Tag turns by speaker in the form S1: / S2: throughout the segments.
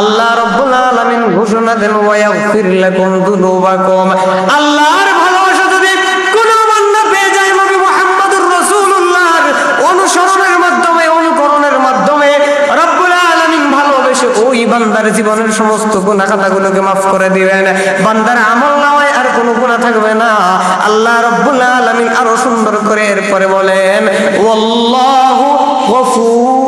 S1: আল্লাহ রব্বুল আলামিন ঘোষণা দেন ওয়ায়াগফির লাকুম যুনুবাকুম। আল্লাহর ভালোবাসা যদি কোন বান্দা পেয়ে যায়, নবী মুহাম্মদুর রাসূলুল্লাহর অনুসরণের মাধ্যমে, অনুকরণের মাধ্যমে, রব্বুল আলামিন ভালোবেসে ওই বান্দার জীবনের সমস্ত গুনাহ খাতাগুলোকে মাফ করে দিবেন। বান্দার আমল নামায় আর কোনো গুনাহ থাকবে না। আল্লাহ রব্বুল আলামিন আরও সুন্দর করে এরপরে বলেন, ওয়াল্লাহু গফুরুর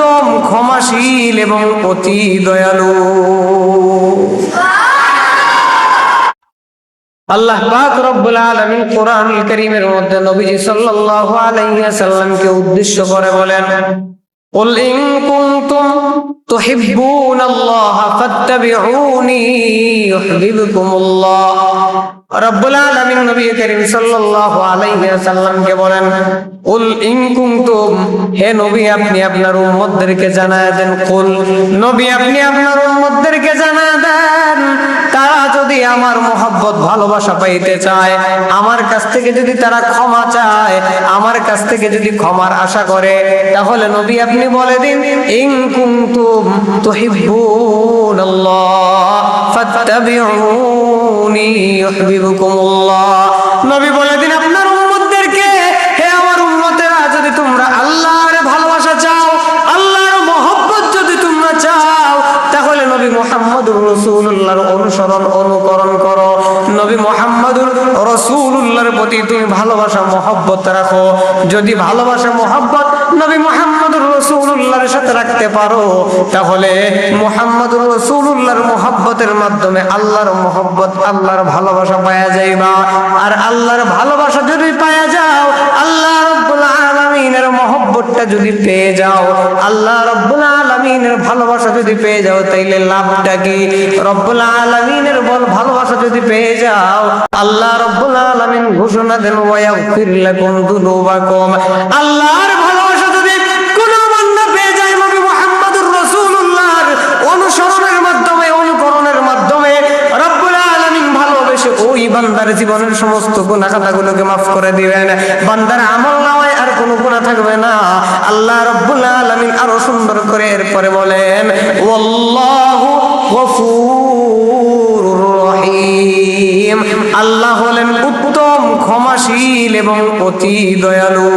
S1: উত্তম, ক্ষমাশীল এবং অতি দয়ালু। আল্লাহ পাক রব্বুল আলামিন কোরআনুল কারীমের মধ্যে নবীজি সাল্লাল্লাহু আলাইহি ওয়াসাল্লামকে উদ্দেশ্য করে বলেন, কুল ইন কুনতুম تحبون الله فاتبعوني يحببكم الله রব্বুল আলামিন নবী করিম সাল্লাল্লাহু আলাইহি ওয়াসাল্লামকে বলেন কুল ইন কুনতুম হে নবী আপনি আপনার উম্মতদেরকে জানায় দেন কুল নবী আপনি আপনার উম্মতদেরকে জানায় দেন তারা যদি আমার মোহাব্বত ভালোবাসা পাইতে চায় আমার কাছ থেকে যদি তারা ক্ষমা চায় আমার কাছ থেকে যদি ক্ষমার আশা করে তাহলে নবী আপনি বলে দিন ইন কুনতুম তুহিব্বুনাল্লাহ, ফাত্তাবিউনি ইউহিব্বুকুমুল্লাহ। নবী বলে দিন আপনার উম্মতদেরকে, হে আমার যদি তোমরা আল্লাহর ভালোবাসা চাও, আল্লাহর মহব্বত যদি তোমরা চাও, তাহলে নবী মোহাম্মদুর রসুল্লাহর অনুসরণ, অনুকরণ করো। নবী মোহাম্মদুর রসুল্লাহর প্রতি তুমি ভালোবাসা, মহব্বত রাখো। যদি ভালোবাসা, মহব্বত নবী মোহাম্মদুর রসুল্লাহর সাথে রাখতে পারো, তাহলে মোহাম্মদুর রসুল্লাহর মহব্বতের মাধ্যমে আল্লাহর মহব্বত, আল্লাহর ভালোবাসা পাওয়া যাইবা। আর আল্লাহর ভালোবাসা যদি পাওয়া যাও, আল্লাহ রব্বুল আলামিনের মহব্বতটা যদি পেয়ে যাও, আল্লাহ রব্বুল আলামিনের ভালোবাসা যদি পেয়ে যাও, তাইলে লাভটা কি? রব্বুল আলামিনের বল ভালোবাসা যদি পেয়ে যাও, আল্লাহ রব্বুল আলামিন ঘোষণা দেন ওয়ায়াগফির লাকুম যুনুবাকুম আল্লাহর ভালোবাসা বান্দার জীবনের সমস্ত গুনাহ খাতাগুলোকে মাফ করে দিবেন। বান্দার আমল নামায় আর কোনো গুণা থাকবে না। আল্লাহ রব্বুল আলামিন আরও সুন্দর করে এরপরে বলেন, ওয়াল্লাহু গফুরুর রহিম। আল্লাহ হলেন উত্তম, ক্ষমাশীল এবং অতি দয়ালু।